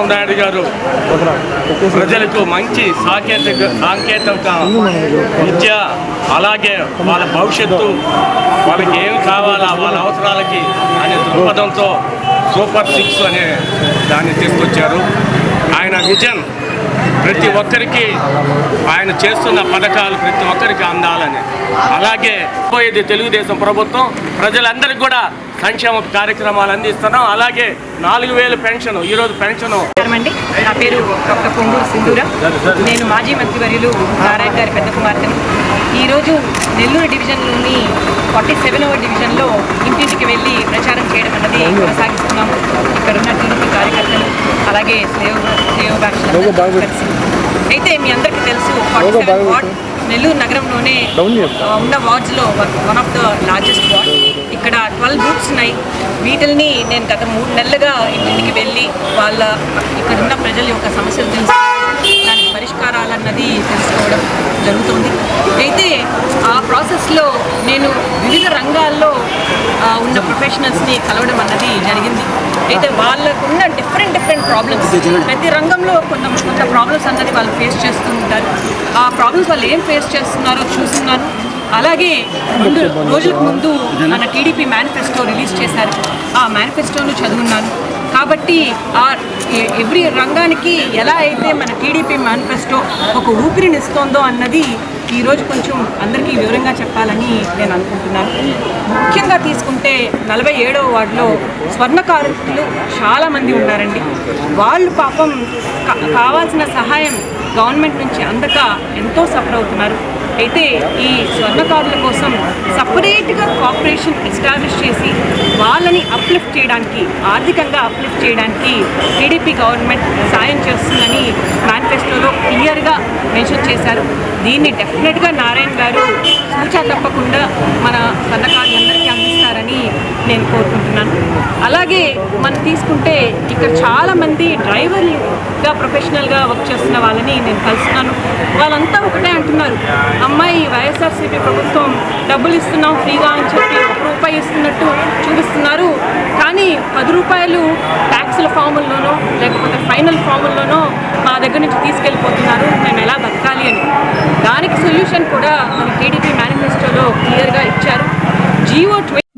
చంద్రబాబు నాయుడు గారు ప్రజలకు మంచి సాంకేతిక సాంకేతిక విద్య అలాగే వాళ్ళ భవిష్యత్తు వాళ్ళకి ఏం కావాలా వాళ్ళ అవసరాలకి అనే దృక్పథంతో సూపర్ సిక్స్ అనే దాన్ని తీసుకొచ్చారు. ఆయన విజన్ ప్రతి ఒక్కరికి ఆయన చేస్తున్న పథకాలు ప్రతి ఒక్కరికి అందాలని. అలాగే పోయేది తెలుగుదేశం ప్రభుత్వం. ప్రజలందరికీ కూడా సంక్షేమ కార్యక్రమాలు అందిస్తున్నాం. అలాగే నాలుగు వేలు పెన్షన్ ఈరోజు పెన్షన్. అండి. నా పేరు డాక్టర్ పొంగూరు సింధూర. నేను మాజీ మంత్రివర్యులు నారాయణ గారి పెద్ద కుమార్తెను. ఈరోజు నెల్లూరు డివిజన్లోని ఫార్టీ సెవెనవ డివిజన్లో ఇంటింటికి వెళ్ళి ప్రచారం చేయడం అన్నది కొనసాగిస్తున్నాము. ఇక్కడ ఉన్న టీడీపీ కార్యకర్తలు అలాగే అయితే మీ అందరికీ తెలుసు ఫార్టీ సెవెన్ వార్డ్ నెల్లూరు నగరంలోనే ఉన్న వార్డ్స్లో one of the largest ward. Twelve groups ఉన్నాయి. వీటిల్ని నేను గత మూడు నెలలుగా ఇంటింటికి వెళ్ళి వాళ్ళ ఇక్కడ ఉన్న ప్రజల యొక్క సమస్యలు తెలుసుకోవడం దానికి పరిష్కారాలు అన్నది తెలుసుకోవడం జరుగుతుంది. అయితే ఆ ప్రాసెస్లో నేను వివిధ రంగాల్లో ఉన్న ప్రొఫెషనల్స్ని కలవడం అన్నది జరిగింది. అయితే వాళ్ళకున్న డిఫరెంట్ డిఫరెంట్ ప్రాబ్లమ్స్ ప్రతి రంగంలో కొంత కొంత ప్రాబ్లమ్స్ అన్నది వాళ్ళు ఫేస్ చేస్తూ ఉంటారు. ఆ ప్రాబ్లమ్స్ వాళ్ళు ఏం ఫేస్ చేస్తున్నారో చూస్తున్నాను. అలాగే ముందు రోజులకు ముందు మన టీడీపీ మేనిఫెస్టో రిలీజ్ చేశారు. ఆ మేనిఫెస్టోను చదువున్నాను. కాబట్టి ఆ ఎవ్రీ రంగానికి ఎలా అయితే మన టీడీపీ మేనిఫెస్టో ఒక ఊపిరినిస్తోందో అన్నది ఈరోజు కొంచెం అందరికీ వివరంగా చెప్పాలని నేను అనుకుంటున్నాను. ముఖ్యంగా తీసుకుంటే నలభై ఏడవ వార్డులో స్వర్ణకారులు చాలామంది ఉన్నారండి. వాళ్ళు పాపం కావాల్సిన సహాయం గవర్నమెంట్ నుంచి అందక ఎంతో సఫర్ అవుతున్నారు. అయితే ఈ స్వర్ణకారుల కోసం సపరేట్గా కార్పొరేషన్ ఎస్టాబ్లిష్ చేసి వాళ్ళని అప్లిఫ్ట్ చేయడానికి ఆర్థికంగా అప్లిఫ్ట్ చేయడానికి టీడీపీ గవర్నమెంట్ సాయం చేస్తుందని మేనిఫెస్టోలో క్లియర్గా మెన్షన్ చేశారు. దీన్ని డెఫినెట్గా నారాయణ గారు సూచన తప్పకుండా మన స్వర్ణకారులందరికీ అందిస్తారని నేను కోరుకుంటున్నాను. అలాగే మనం తీసుకుంటే ఇక్కడ చాలామంది డ్రైవర్లుగా ప్రొఫెషనల్గా వర్క్ చేస్తున్న వాళ్ళని నేను కలుస్తున్నాను. వాళ్ళంతా ఒకటే అంటున్నారు. అమ్మాయి వైఎస్ఆర్సీపీ ప్రభుత్వం డబ్బులు ఇస్తున్నాం ఫ్రీగా అని చెప్పి ఒక రూపాయి ఇస్తున్నట్టు చూపిస్తున్నారు. కానీ పది రూపాయలు ట్యాక్సుల ఫాముల్లోనో లేకపోతే ఫైనల్ ఫాముల్లోనో మా దగ్గర నుంచి తీసుకెళ్ళిపోతున్నారు. మేము ఎలా బతకాలి అని. దానికి సొల్యూషన్ కూడా మన టీడీపీ మేనిఫెస్టోలో క్లియర్గా ఇచ్చారు. జియో